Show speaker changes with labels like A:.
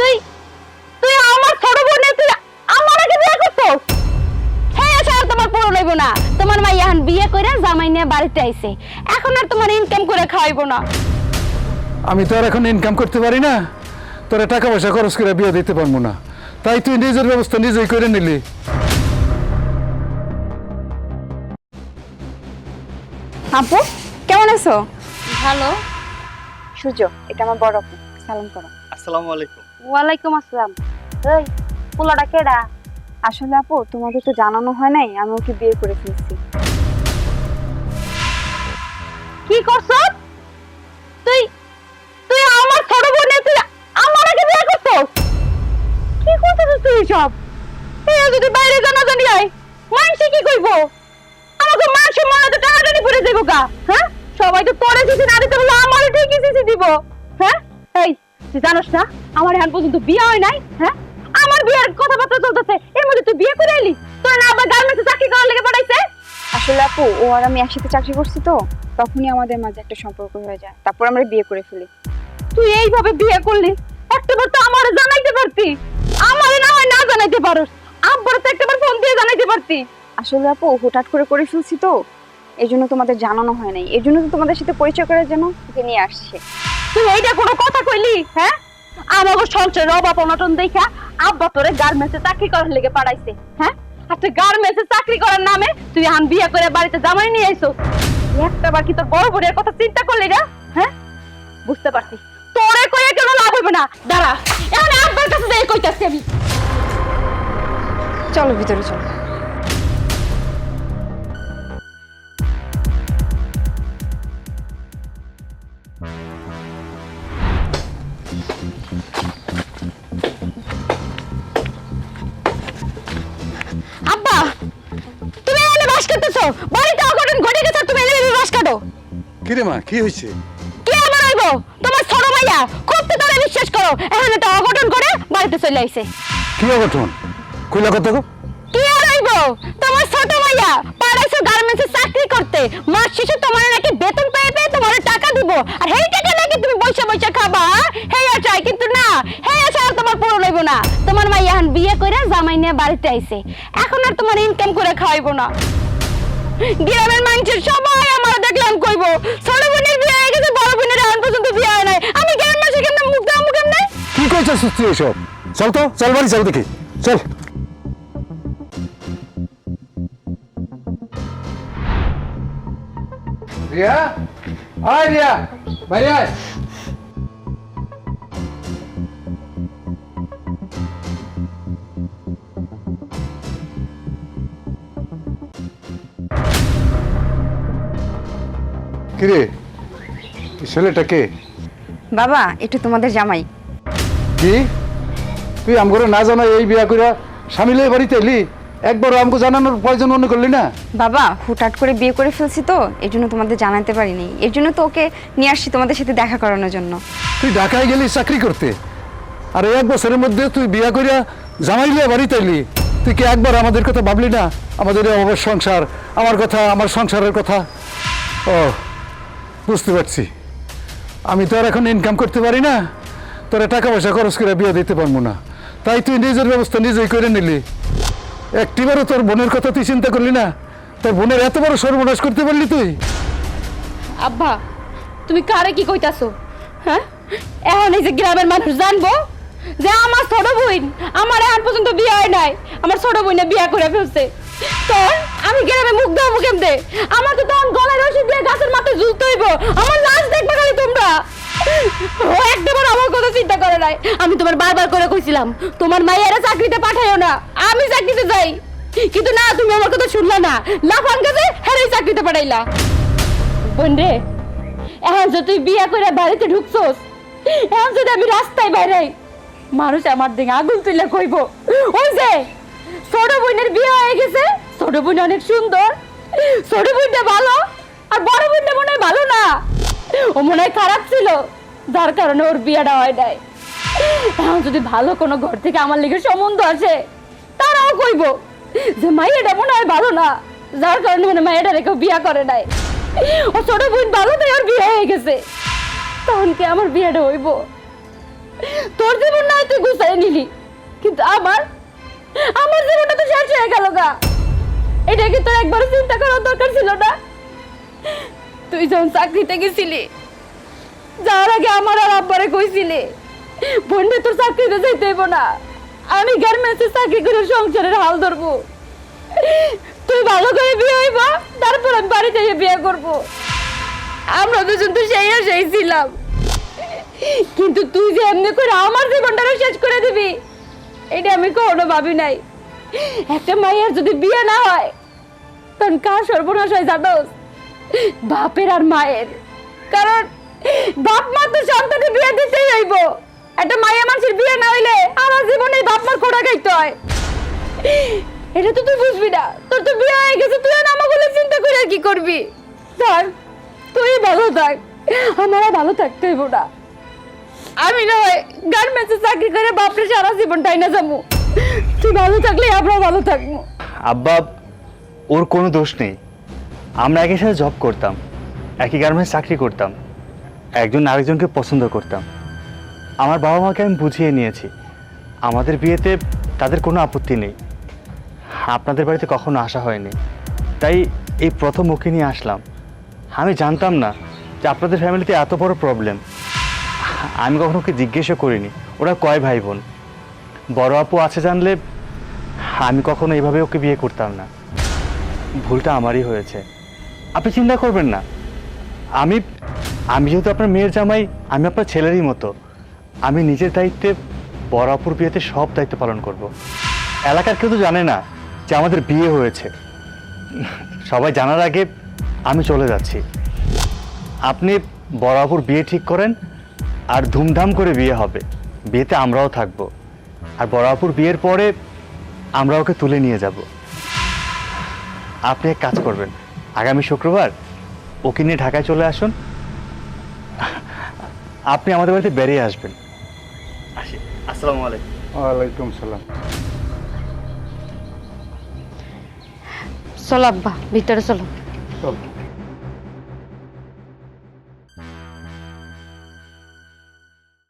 A: তুই? তুই আমার ছোট বোনের তুই আমার আগে বিয়ে করতো হ্যাঁ তোমার পুরো লইব না। তোমার মা এখন বিয়ে করে জামাই নিয়ে বাড়িতে আইছে। এখন আর তোমার ইনকাম করে খাওয়াইবো না।
B: আমি তো আর এখন ইনকাম করতে পারি না। তোরা টাকা পয়সা খরচ করে বিয়ে দিতে পারব না। তাই তুই নিজের ব্যবস্থা নিজেই করে নিলি।
C: আপু কেমন আছো?
A: ভালো।
C: সূর্য এটা আমার বড় আপু। সালাম করো।
D: আসসালামু আলাইকুম।
A: ওয়ালাইকুম আসসালাম। এই, পোলাটা কেডা?
C: আসলে আপু তোমাকে তো জানানো হয় নাই, আমি ওকে বিয়ে করে ফেলছি।
A: কি করছ? তুই তুই আমার ছোট বোনের তুই আমার আগে বিয়ে করতো কি করছিস তুই সব এই যদি বাইরে জানা জানি আয়। মানসি কি কইব? আমাকে মান সম্মান তো টানাটানি পড়ে দেবো কা হ্যাঁ? সবাই তো তোরে দিছি না দিতে বলে আমার ঠিকই দিছি দিব হ্যাঁ? তুই জানোস না আমার এখন পর্যন্ত বিয়ে হয় নাই হ্যাঁ? আমার বিয়ের কথাবার্তা চলতেছে এর মধ্যে তুই বিয়ে করে এলি? তোর না আবার গার্মেন্টসে চাকরি করার লেগে পাঠাইছে?
C: আসলে আপু ও আর আমি একসাথে চাকরি করছি তো তখনই আমাদের মাঝে একটা সম্পর্ক হয়ে যায়। তারপর আমরা বিয়ে করে ফেলি।
A: তুই এইভাবে বিয়ে করলি? একটাবার তো আমার জানাইতে পারতি। আমারে না হয় না জানাইতে পারোস। আব্বার তো একটাবার ফোন দিয়ে জানাইতে পারতি।
C: আসলে আপু হঠাৎ করে করে ফেলছি তো। এই জন্য তোমাদের জানানো হয় নাই। এই জন্য তো তোমাদের সাথে পরিচয় করার জন্য ওকে নিয়ে আসছে।
A: তুই এইটা কোনো কথা কইলি হ্যাঁ? আমাকে সংসারের দেখা আব্বা তোরে গার্মেন্টসে চাকরি করার লেগে হ্যাঁ? আর তুই গার্মেন্টসে চাকরি করার নামে তুই আন বিয়ে করে বাড়িতে জামাই নিয়ে আইছো। একটা বার কি তোর বড় বোনের কথা চিন্তা করলি না হ্যাঁ? বুঝতে পারছি। তোরে কইয়া কেন লাভ হইবে না। দাঁড়া, এখন আব্বার কাছে যাই কইতাছি আমি।
C: চলো ভিতরে চলো।
A: বাস কাটতেছো? বাড়িতে অঘটন ঘটে গেছে আর তুমি এখানে বাস কাটো।
B: কিরে মা কি হয়েছে?
A: কি আমার হইব তোমার ছোট ভাইয়া খুব তো তারা বিশ্বাস করো এখন একটা অঘটন করে বাড়িতে চলে আইছে।
B: কি অঘটন? কইলা কত গো?
A: কি আর হইব তোমার ছোট ভাইয়া পাড়াইছো গার্মেন্টসে চাকরি করতে। মাস শেষে তোমার নাকি বেতন পেয়ে পেয়ে তোমার টাকা দিব। আর হেই টাকা নাকি তুমি বৈশা বৈশা খাবা হেয়া চাই কিন্তু না হেয়া ছাড়া তোমার পুরো লইব না। তোমার মাইয়া এখন বিয়ে করে জামাই নিয়ে বাড়িতে আইছে। এখন আর তোমার ইনকাম করে খাওয়াইবো না। গ্রামের মানুষের সবাই আমার দেখলাম কইব। ছোট বোনের বিয়ে হয়ে গেছে বড় বোনের এখন পর্যন্ত বিয়ে হয় নাই। আমি গ্রামের মানুষের কেমন মুখ মুখ কেমনে
B: কি কইছিস তুই এসব? চল তো চল বাড়ি চল দেখি। চল। রিয়া? আয় রিয়া বাইরে আয়। কিরে? ছেলেটা কে?
C: বাবা একটু তোমাদের জামাই।
B: কি? তুই আমগরে না জানা এই বিয়া কইরা স্বামী বাড়িতে এলি? একবার আমগো জানানোর প্রয়োজন মনে করলি না?
C: বাবা হুটহাট করে বিয়ে করে ফেলছি তো এই জন্য তোমাদের জানাতে পারিনি। এর জন্য তো ওকে নিয়ে আসছি তোমাদের সাথে দেখা করানোর জন্য।
B: তুই ঢাকায় গেলি চাকরি করতে। আর এক বছরের মধ্যে তুই বিয়া করিয়া জামাই লিয়া বাড়িতে এলি। তুই কি একবার আমাদের কথা ভাবলি না? আমাদের অবশ্য সংসার আমার কথা আমার সংসারের কথা? ও বুঝতে পারছি। আমি তো আর এখন ইনকাম করতে পারি না। তোরা টাকা পয়সা খরচ করে বিয়ে দিতে পারব না। তাই তুই নিজের ব্যবস্থা নিজেই করে নিলি। একটিবারও তোর বোনের কথা তুই চিন্তা করলি না? তোর বোনের এত বড় সর্বনাশ করতে পারলি তুই?
A: আব্বা, তুমি কারে কি কইতাছো? হ্যাঁ? এখন এই যে গ্রামের মানুষ জানব যে আমার ছোট বোন, আমার এখন পর্যন্ত বিয়ে হয় নাই। আমার ছোট বোনে বিয়ে করে ফেলছে। তোর আমি গ্রামে মুখ দেবো কেমনে আমার তো তখন গলায় রশি দিয়ে গাছের মাথায় ঝুলতে হইব। আমার লাশ দেখবে খালি তোমরা। ও একটাবার আমার কথা চিন্তা করে নাই। আমি তোমার বারবার করে কইছিলাম, তোমার মাইয়ারা চাকরিতে পাঠাইও না। আমি চাকরিতে যাই। কিন্তু না, তুমি আমার কথা শুনলা না। লাফান কাছে হেরেই চাকরিতে পাঠাইলা। বোন রে, এখন যে তুই বিয়া করে বাড়িতে ঢুকছোস, এখন যদি আমি রাস্তায় বাইরে মানুষ আমার দিকে আগুন তুলে কইব। ওই যে, ছোট বোনের বিয়ে হয়ে গেছে ছোট বোন অনেক সুন্দর। ছোট বোনটা ভালো, আর বড় বোনটা মনে হয় ভালো না। ও মনে হয় খারাপ ছিল, যার কারণে ওর বিয়েটা হয় নাই। এখন যদি ভালো কোনো ঘর থেকে আমার লিগে সম্বন্ধ আসে তারাও কইব যে মাইয়াটা মনে হয় ভালো না, যার কারণে মানে মাইয়াটা রেখে বিয়া করে নাই। ও ছোট বোন ভালো তাই ওর বিয়ে হয়ে গেছে। তখন কি আমার বিয়েটা হইব? তোর জীবন নয় তুই গুছাই নিলি, কিন্তু আমার আমার জীবনটা তো শেষ হয়ে গেল গা। এটা কি তোর একবার চিন্তা করার দরকার ছিল না? তুই যখন চাকরিতে গেছিলি, যাওয়ার আগে আমার আর আব্বারে কইছিলি বন্যে তোর চাকরিতে যাইতে হইব না। আমি গার্মেন্টসে চাকরি করে সংসারের হাল ধরবো। তুই ভালো করে বিয়ে হইব, তারপর আমি বাড়ি যাইয়ে বিয়ে করব। আমরা দুজন তো সেই আর সেই ছিলাম। কিন্তু তুই যে এমনি করে আমার জীবনটারও শেষ করে দিবি, এটা আমি কখনো ভাবি নাই। একটা যদি বিয়ে না হয়, তখন কার সর্বনাশ হয় জানোস? বাপের আর মায়ের। কারণ বাপ মা তো বিয়ে দিতেই হইব। একটা মানুষের বিয়ে না হইলে আমার জীবনে বাপ মার খোড়া খাইতে হয়। এটা তো তুই বুঝবি না। তোর তো বিয়ে হয়ে গেছে, তুই আমাগুলো চিন্তা করে কি করবি? থাক তুই ভালো থাক। আমার ভালো থাকতে হইব না। আমি নয় গার্মেন্টসে চাকরি করে বাপরে সারা জীবনটাই না যাব। তুই ভালো থাকলে আমরা ভালো থাকব।
D: আব্বা, ওর কোনো দোষ নেই। আমরা একই সাথে জব করতাম, একই গার্মেন্টস চাকরি করতাম, একজন আরেকজনকে পছন্দ করতাম। আমার বাবা মাকে আমি বুঝিয়ে নিয়েছি, আমাদের বিয়েতে তাদের কোনো আপত্তি নেই। আপনাদের বাড়িতে কখনো আসা হয়নি। তাই এই প্রথম ওকে নিয়ে আসলাম। আমি জানতাম না যে আপনাদের ফ্যামিলিতে এত বড় প্রবলেম আমি কখনো ওকে জিজ্ঞেসও করিনি। ওরা কয় ভাই বোন বড় আপু আছে জানলে আমি কখনো এইভাবে ওকে বিয়ে করতাম না। ভুলটা আমারই হয়েছে। আপনি চিন্তা করবেন না। আমি আমি যেহেতু আপনার মেয়ের জামাই, আমি আপনার ছেলেরই মতো। আমি নিজের দায়িত্বে বড় অপুর বিয়েতে সব দায়িত্ব পালন করব। এলাকার কেউ তো জানে না যে আমাদের বিয়ে হয়েছে। সবাই জানার আগে আমি চলে যাচ্ছি। আপনি বড় অপুর বিয়ে ঠিক করেন আর ধুমধাম করে বিয়ে হবে। বিয়েতে আমরাও থাকব। আর বড় অপুর বিয়ের পরে আমরা ওকে তুলে নিয়ে যাব। আপনি এক কাজ করবেন। আগামী শুক্রবার ওকে নিয়ে ঢাকায় চলে আসুন। আপনি আমাদের বাড়িতে বেরিয়ে আসবেন। আসি। আসসালামু আলাইকুম।
B: ওয়ালাইকুম সালাম।
A: চলো আব্বা ভিতরে চলো।
B: চল।